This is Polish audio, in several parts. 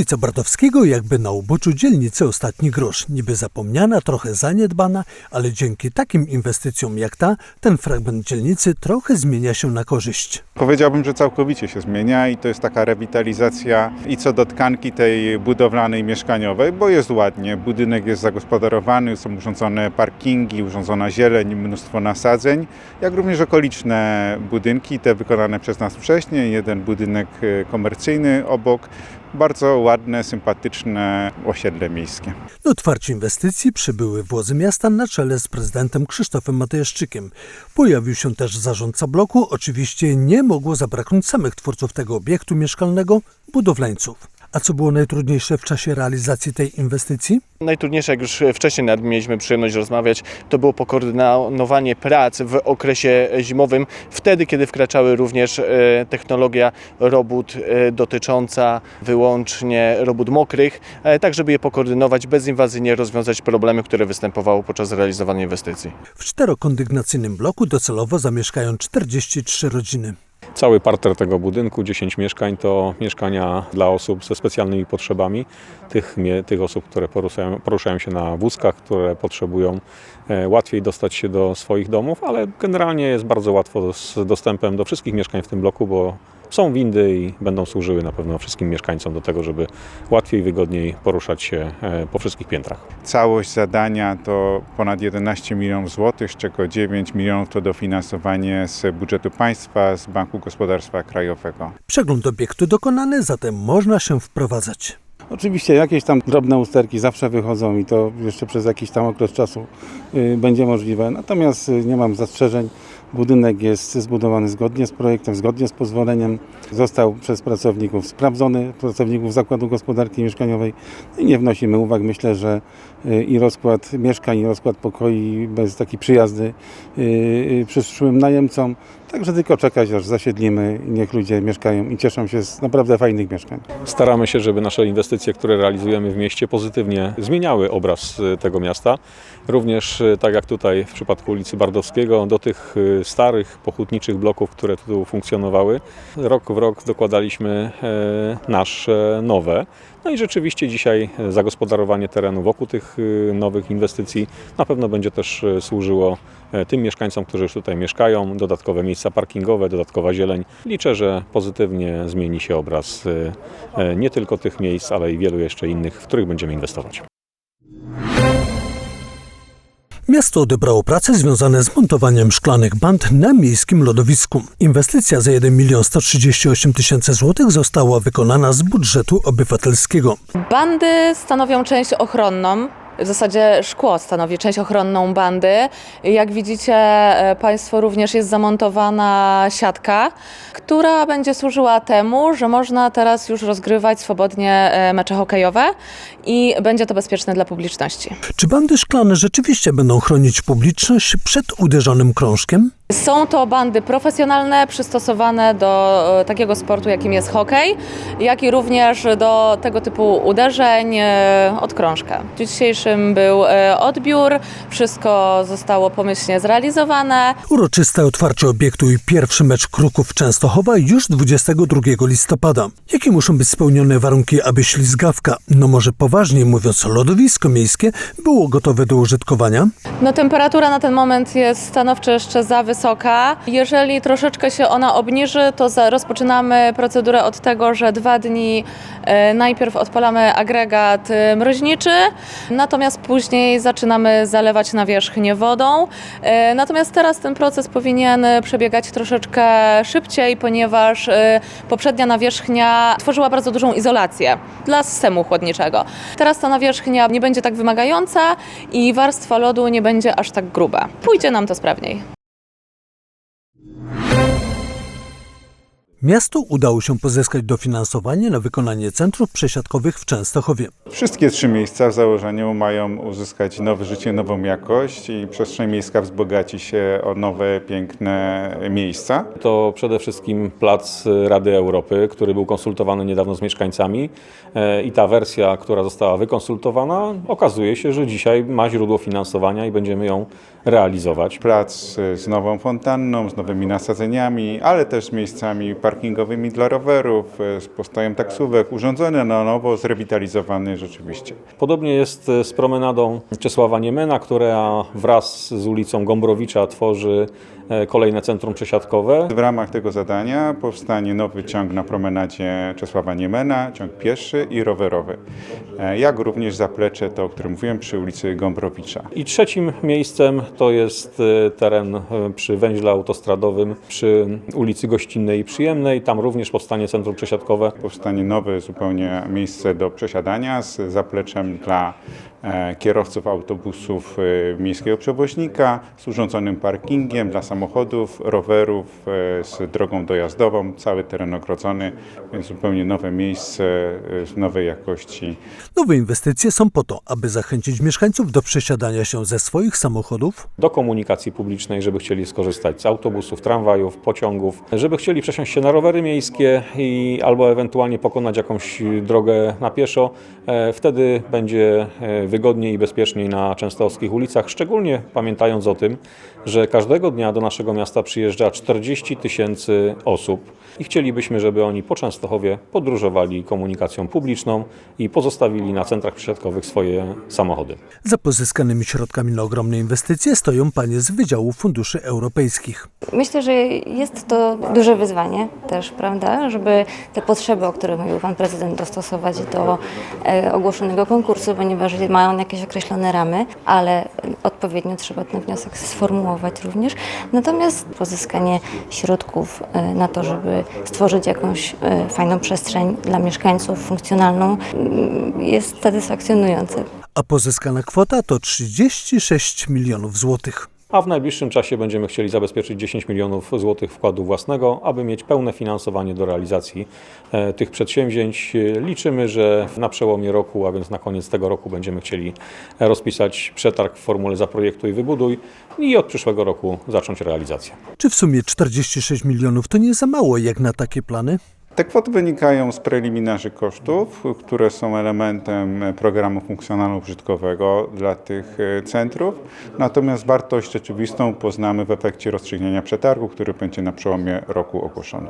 Ulica Bardowskiego jakby na uboczu dzielnicy Ostatni Grosz. Niby zapomniana, trochę zaniedbana, ale dzięki takim inwestycjom jak ta, ten fragment dzielnicy trochę zmienia się na korzyść. Powiedziałbym, że całkowicie się zmienia i to jest taka rewitalizacja i co do tkanki tej budowlanej, mieszkaniowej, bo jest ładnie, budynek jest zagospodarowany, są urządzone parkingi, urządzona zieleń, mnóstwo nasadzeń, jak również okoliczne budynki, te wykonane przez nas wcześniej, jeden budynek e, komercyjny obok, bardzo ładne, sympatyczne osiedle miejskie. Do otwarcia inwestycji przybyły władze miasta na czele z prezydentem Krzysztofem Matejaszczykiem. Pojawił się też zarządca bloku. Oczywiście nie mogło zabraknąć samych twórców tego obiektu mieszkalnego, budowlańców. A co było najtrudniejsze w czasie realizacji tej inwestycji? Najtrudniejsze, jak już wcześniej nawet mieliśmy przyjemność rozmawiać, to było pokoordynowanie prac w okresie zimowym, wtedy kiedy wkraczały również e, technologia robót e, dotycząca wyłącznie robót mokrych, e, tak żeby je pokoordynować, bezinwazyjnie rozwiązać problemy, które występowały podczas realizowania inwestycji. W czterokondygnacyjnym bloku docelowo zamieszkają 43 rodziny. Cały parter tego budynku, 10 mieszkań, to mieszkania dla osób ze specjalnymi potrzebami, tych, tych osób, które poruszają, poruszają się na wózkach, które potrzebują e, łatwiej dostać się do swoich domów, ale generalnie jest bardzo łatwo z dostępem do wszystkich mieszkań w tym bloku, bo są windy i będą służyły na pewno wszystkim mieszkańcom do tego, żeby łatwiej, wygodniej poruszać się e, po wszystkich piętrach. Całość zadania to ponad 11 milionów złotych, z czego 9 milionów to dofinansowanie z budżetu państwa, z Banku Gospodarstwa Krajowego. Przegląd obiektu dokonany, zatem można się wprowadzać. Oczywiście jakieś tam drobne usterki zawsze wychodzą i to jeszcze przez jakiś tam okres czasu y, będzie możliwe. Natomiast y, nie mam zastrzeżeń. Budynek jest zbudowany zgodnie z projektem, zgodnie z pozwoleniem. Został przez pracowników sprawdzony, pracowników Zakładu Gospodarki Mieszkaniowej i nie wnosimy uwag. Myślę, że i rozkład mieszkań, i rozkład pokoi bez taki przyjazny y, y, przyszłym najemcom. Także tylko czekać, aż zasiedlimy niech ludzie mieszkają i cieszą się z naprawdę fajnych mieszkań. Staramy się, żeby nasze inwestycje, które realizujemy w mieście, pozytywnie zmieniały obraz e, tego miasta. Również, tak jak tutaj w przypadku ulicy Bardowskiego, do tych starych, pochutniczych bloków, które tu funkcjonowały, rok w rok dokładaliśmy e, nasze nowe. No i rzeczywiście dzisiaj e, zagospodarowanie terenu wokół tych e, nowych inwestycji na pewno będzie też e, służyło tym mieszkańcom, którzy już tutaj mieszkają, dodatkowe miejsca parkingowe, dodatkowa zieleń. Liczę, że pozytywnie zmieni się obraz nie tylko tych miejsc, ale i wielu jeszcze innych, w których będziemy inwestować. Miasto odebrało prace związane z montowaniem szklanych band na miejskim lodowisku. Inwestycja za 1 milion 138 tysięcy złotych została wykonana z budżetu obywatelskiego. Bandy stanowią część ochronną. W zasadzie szkło stanowi część ochronną bandy. Jak widzicie e, Państwo, również jest zamontowana siatka, która będzie służyła temu, że można teraz już rozgrywać swobodnie e, mecze hokejowe i będzie to bezpieczne dla publiczności. Czy bandy szklane rzeczywiście będą chronić publiczność przed uderzonym krążkiem? Są to bandy profesjonalne, przystosowane do e, takiego sportu, jakim jest hokej, jak i również do tego typu uderzeń e, od krążka. W dniu dzisiejszym był e, odbiór, wszystko zostało pomyślnie zrealizowane. Uroczyste otwarcie obiektu i pierwszy mecz Kruków Częstochowa już 22 listopada. Jakie muszą być spełnione warunki, aby ślizgawka, no może poważniej mówiąc lodowisko miejskie, było gotowe do użytkowania? No, temperatura na ten moment jest stanowczo jeszcze za wysoka. Jeżeli troszeczkę się ona obniży, to rozpoczynamy procedurę od tego, że dwa dni e, najpierw odpalamy agregat e, mroźniczy, natomiast później zaczynamy zalewać nawierzchnię wodą. E, natomiast teraz ten proces powinien przebiegać troszeczkę szybciej, ponieważ poprzednia nawierzchnia tworzyła bardzo dużą izolację dla systemu chłodniczego. Teraz ta nawierzchnia nie będzie tak wymagająca i warstwa lodu nie będzie aż tak gruba. Pójdzie nam to sprawniej. Miastu udało się pozyskać dofinansowanie na wykonanie centrów przesiadkowych w Częstochowie. Wszystkie trzy miejsca w założeniu mają uzyskać nowe życie, nową jakość i przestrzeń miejska wzbogaci się o nowe, piękne miejsca. To przede wszystkim plac Rady Europy, który był konsultowany niedawno z mieszkańcami e, i ta wersja, która została wykonsultowana, okazuje się, że dzisiaj ma źródło finansowania i będziemy ją realizować. Plac z nową fontanną, z nowymi nasadzeniami, ale też z miejscami parkingowymi dla rowerów, e, z postojem taksówek, urządzony na nowo, zrewitalizowany rzeczywiście. Podobnie jest e, z promenadą Czesława Niemena, która wraz z ulicą Gombrowicza tworzy kolejne centrum przesiadkowe. W ramach tego zadania powstanie nowy ciąg na promenadzie Czesława Niemena, ciąg pieszy i rowerowy, E, jak również zaplecze, to o którym mówiłem, przy ulicy Gombrowicza. I trzecim miejscem to jest e, teren e, przy węźle autostradowym przy ulicy Gościnnej i Przyjemnej. Tam również powstanie centrum przesiadkowe. Powstanie nowe zupełnie miejsce do przesiadania z zapleczem dla e, kierowców autobusów e, miejskiego przewoźnika, z urządzonym parkingiem dla samochodów, rowerów, e, z drogą dojazdową, cały teren ogrodzony, więc zupełnie nowe miejsce e, z nowej jakości. Nowe inwestycje są po to, aby zachęcić mieszkańców do przesiadania się ze swoich samochodów do komunikacji publicznej, żeby chcieli skorzystać z autobusów, tramwajów, pociągów, żeby chcieli przesiąść się na rowery miejskie i albo ewentualnie pokonać jakąś drogę na pieszo. E, Wtedy będzie e, wygodniej i bezpieczniej na częstochowskich ulicach, szczególnie pamiętając o tym, że każdego dnia do naszego miasta przyjeżdża 40 tysięcy osób i chcielibyśmy, żeby oni po Częstochowie podróżowali komunikacją publiczną i pozostawili na centrach przesiadkowych swoje samochody. Za pozyskanymi środkami na ogromne inwestycje stoją panie z Wydziału Funduszy Europejskich. Myślę, że jest to duże wyzwanie też, prawda, żeby te potrzeby, o których mówił Pan Prezydent, dostosować do e, ogłoszonego konkursu, ponieważ mają jakieś określone ramy, ale odpowiednio trzeba ten wniosek sformułować również. Natomiast pozyskanie środków e, na to, żeby stworzyć jakąś e, fajną przestrzeń dla mieszkańców, funkcjonalną, mm, jest satysfakcjonujące. A pozyskana kwota to 36 milionów złotych. A w najbliższym czasie będziemy chcieli zabezpieczyć 10 milionów złotych wkładu własnego, aby mieć pełne finansowanie do realizacji e, tych przedsięwzięć. Liczymy, że na przełomie roku, a więc na koniec tego roku będziemy chcieli rozpisać przetarg w formule zaprojektuj i wybuduj i od przyszłego roku zacząć realizację. Czy w sumie 46 milionów to nie za mało jak na takie plany? Te kwoty wynikają z preliminarzy kosztów, które są elementem programu funkcjonalno-użytkowego dla tych e, centrów. Natomiast wartość rzeczywistą poznamy w efekcie rozstrzygnięcia przetargu, który będzie na przełomie roku ogłoszony.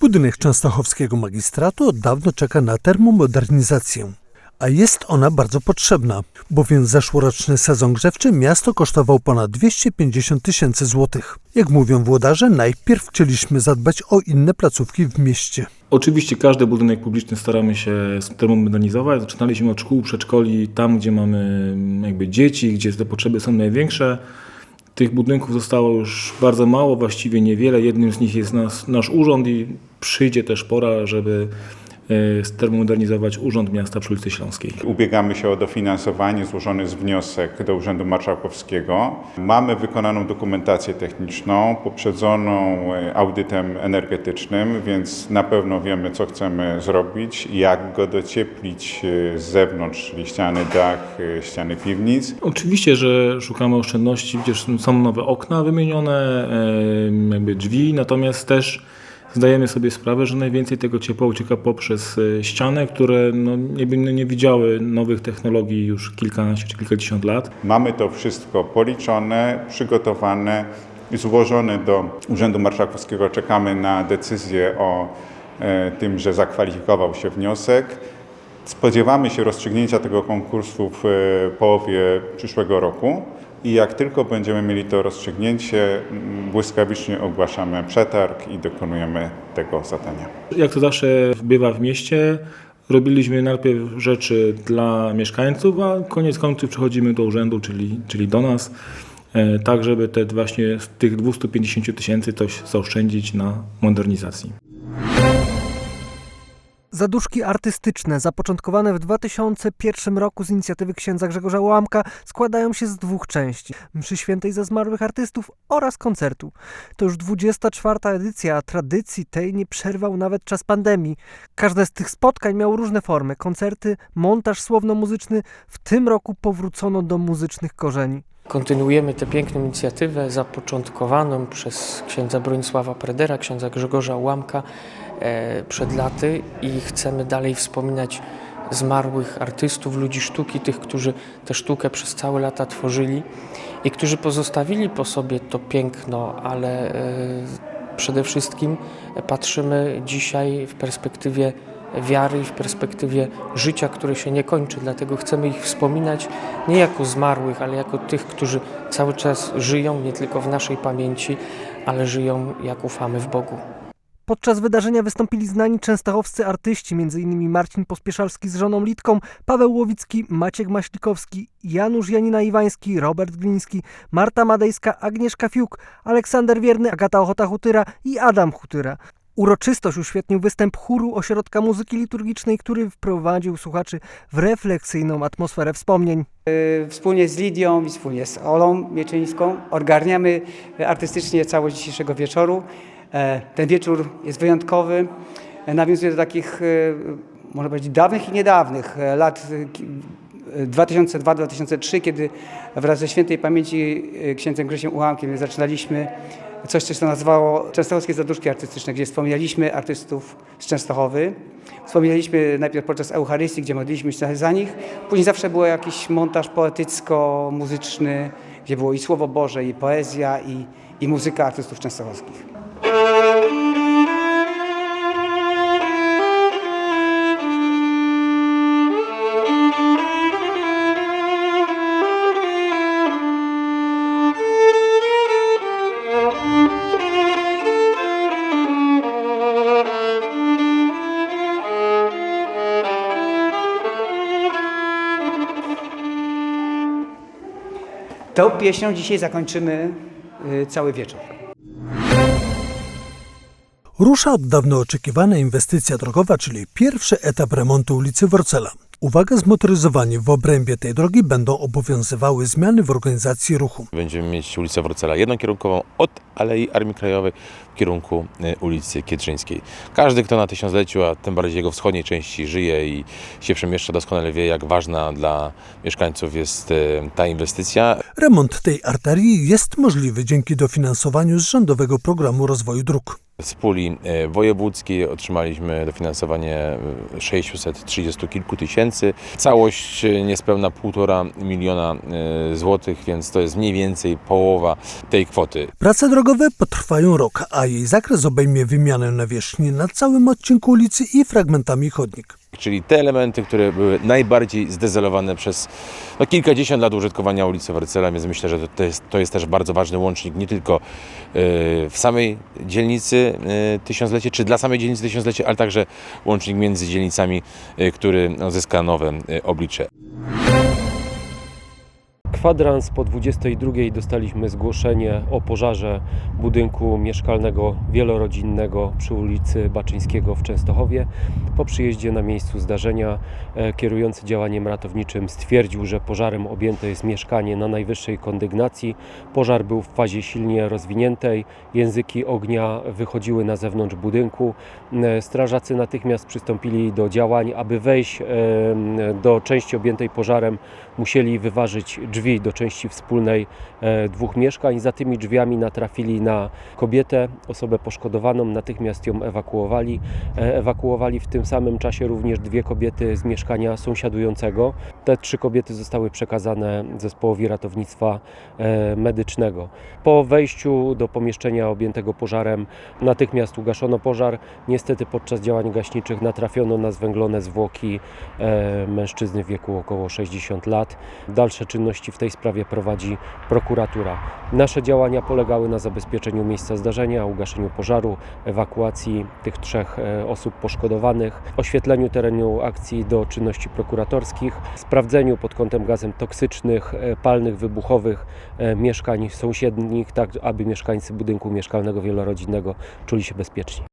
Budynek Częstochowskiego Magistratu od dawna czeka na termomodernizację. A jest ona bardzo potrzebna, bowiem zeszłoroczny sezon grzewczy miasto kosztował ponad 250 tysięcy złotych. Jak mówią włodarze, najpierw chcieliśmy zadbać o inne placówki w mieście. Oczywiście każdy budynek publiczny staramy się termomodernizować. Zaczynaliśmy od szkół, przedszkoli, tam gdzie mamy mm, jakby dzieci, gdzie te potrzeby są największe. Tych budynków zostało już bardzo mało, właściwie niewiele. Jednym z nich jest nas, nasz urząd i przyjdzie też pora, żeby stermodernizować Urząd Miasta przy ulicy Śląskiej. Ubiegamy się o dofinansowanie, złożony jest wniosek do Urzędu Marszałkowskiego. Mamy wykonaną dokumentację techniczną, poprzedzoną e, audytem energetycznym, więc na pewno wiemy, co chcemy zrobić, jak go docieplić e, z zewnątrz, czyli ściany dach, e, ściany piwnic. Oczywiście, że szukamy oszczędności, przecież są nowe okna wymienione, jakby drzwi, natomiast też zdajemy sobie sprawę, że najwięcej tego ciepła ucieka poprzez e, ściany, które no, nie, nie widziały nowych technologii już kilkanaście czy kilkadziesiąt lat. Mamy to wszystko policzone, przygotowane i złożone do Urzędu Marszałkowskiego. Czekamy na decyzję o e, tym, że zakwalifikował się wniosek. Spodziewamy się rozstrzygnięcia tego konkursu w e, połowie przyszłego roku i jak tylko będziemy mieli to rozstrzygnięcie, m, błyskawicznie ogłaszamy przetarg i dokonujemy tego zadania. Jak to zawsze bywa w mieście, robiliśmy najpierw rzeczy dla mieszkańców, a koniec końców przechodzimy do urzędu, czyli, czyli do nas, e, tak żeby te właśnie z tych 250 tysięcy coś zaoszczędzić na modernizacji. Zaduszki artystyczne, zapoczątkowane w 2001 roku z inicjatywy księdza Grzegorza Łamka, składają się z dwóch części: mszy świętej za zmarłych artystów oraz koncertu. To już 24. edycja, a tradycji tej nie przerwał nawet czas pandemii. Każde z tych spotkań miało różne formy: koncerty, montaż słowno-muzyczny. W tym roku powrócono do muzycznych korzeni. Kontynuujemy tę piękną inicjatywę zapoczątkowaną przez księdza Bronisława Predera, księdza Grzegorza Łamka przed laty i chcemy dalej wspominać zmarłych artystów, ludzi sztuki, tych, którzy tę sztukę przez całe lata tworzyli i którzy pozostawili po sobie to piękno, ale e, przede wszystkim patrzymy dzisiaj w perspektywie wiary i w perspektywie życia, które się nie kończy. Dlatego chcemy ich wspominać nie jako zmarłych, ale jako tych, którzy cały czas żyją, nie tylko w naszej pamięci, ale żyją jak ufamy w Bogu. Podczas wydarzenia wystąpili znani częstochowscy artyści, m.in. Marcin Pospieszalski z żoną Litką, Paweł Łowicki, Maciek Maślikowski, Janusz Janina-Iwański, Robert Gliński, Marta Madejska, Agnieszka Fiuk, Aleksander Wierny, Agata Ochota-Hutyra i Adam Hutyra. Uroczystość uświetnił występ chóru Ośrodka Muzyki Liturgicznej, który wprowadził słuchaczy w refleksyjną atmosferę wspomnień. Y, Wspólnie z Lidią i wspólnie z Olą Mieczyńską ogarniamy artystycznie całość dzisiejszego wieczoru. E, Ten wieczór jest wyjątkowy. E, Nawiązuje do takich, y, można powiedzieć, dawnych i niedawnych e, lat y, ki- y, 2002-2003, kiedy wraz ze świętej pamięci księdzem Grzesiem Ułamkiem zaczynaliśmy coś, co się nazywało Częstochowskie Zaduszki Artystyczne, gdzie wspominaliśmy artystów z Częstochowy. Wspominaliśmy najpierw podczas Eucharystii, gdzie modliliśmy się za nich. Później zawsze był jakiś montaż poetycko-muzyczny, gdzie było i Słowo Boże, i poezja, i, i muzyka artystów częstochowskich. Tą pieśnią dzisiaj zakończymy y, cały wieczór. Rusza od dawna oczekiwana inwestycja drogowa, czyli pierwszy etap remontu ulicy Worcela. Uwaga, zmotoryzowanie w obrębie tej drogi będą obowiązywały zmiany w organizacji ruchu. Będziemy mieć ulicę Wrocela jednokierunkową od Alei Armii Krajowej w kierunku e, ulicy Kietrzyńskiej. Każdy, kto na tysiącleciu, a tym bardziej jego wschodniej części żyje i się przemieszcza, doskonale wie, jak ważna dla mieszkańców jest e, ta inwestycja. Remont tej arterii jest możliwy dzięki dofinansowaniu z Rządowego Programu Rozwoju Dróg. Z puli e, wojewódzkiej otrzymaliśmy dofinansowanie e, 630 kilku tysięcy. Całość e, niespełna półtora miliona e, złotych, więc to jest mniej więcej połowa tej kwoty. Prace drogowe potrwają rok, a jej zakres obejmie wymianę nawierzchni na całym odcinku ulicy i fragmentami chodnik. Czyli te elementy, które były najbardziej zdezelowane przez no, kilkadziesiąt lat użytkowania ulicy Wercela, więc myślę, że to, jest, to jest też bardzo ważny łącznik nie tylko e, w samej dzielnicy e, Tysiąclecie, czy dla samej dzielnicy Tysiąclecie, ale także łącznik między dzielnicami, e, który no, zyska nowe e, oblicze. Kwadrans po 22 dostaliśmy zgłoszenie o pożarze budynku mieszkalnego wielorodzinnego przy ulicy Baczyńskiego w Częstochowie. Po przyjeździe na miejscu zdarzenia e, kierujący działaniem ratowniczym stwierdził, że pożarem objęte jest mieszkanie na najwyższej kondygnacji. Pożar był w fazie silnie rozwiniętej, języki ognia wychodziły na zewnątrz budynku. E, Strażacy natychmiast przystąpili do działań, aby wejść do części objętej pożarem musieli wyważyć drzwi do części wspólnej e, dwóch mieszkań. Za tymi drzwiami natrafili na kobietę, osobę poszkodowaną, natychmiast ją ewakuowali. E, Ewakuowali w tym samym czasie również dwie kobiety z mieszkania sąsiadującego. Te trzy kobiety zostały przekazane zespołowi ratownictwa e, medycznego. Po wejściu do pomieszczenia objętego pożarem natychmiast ugaszono pożar. Niestety podczas działań gaśniczych natrafiono na zwęglone zwłoki mężczyzny w wieku około 60 lat. Dalsze czynności w tej sprawie prowadzi prokuratura. Nasze działania polegały na zabezpieczeniu miejsca zdarzenia, ugaszeniu pożaru, ewakuacji tych trzech e, osób poszkodowanych, oświetleniu terenu akcji do czynności prokuratorskich, sprawdzeniu pod kątem gazem toksycznych, e, palnych, wybuchowych e, mieszkań sąsiednich, tak aby mieszkańcy budynku mieszkalnego wielorodzinnego czuli się bezpiecznie.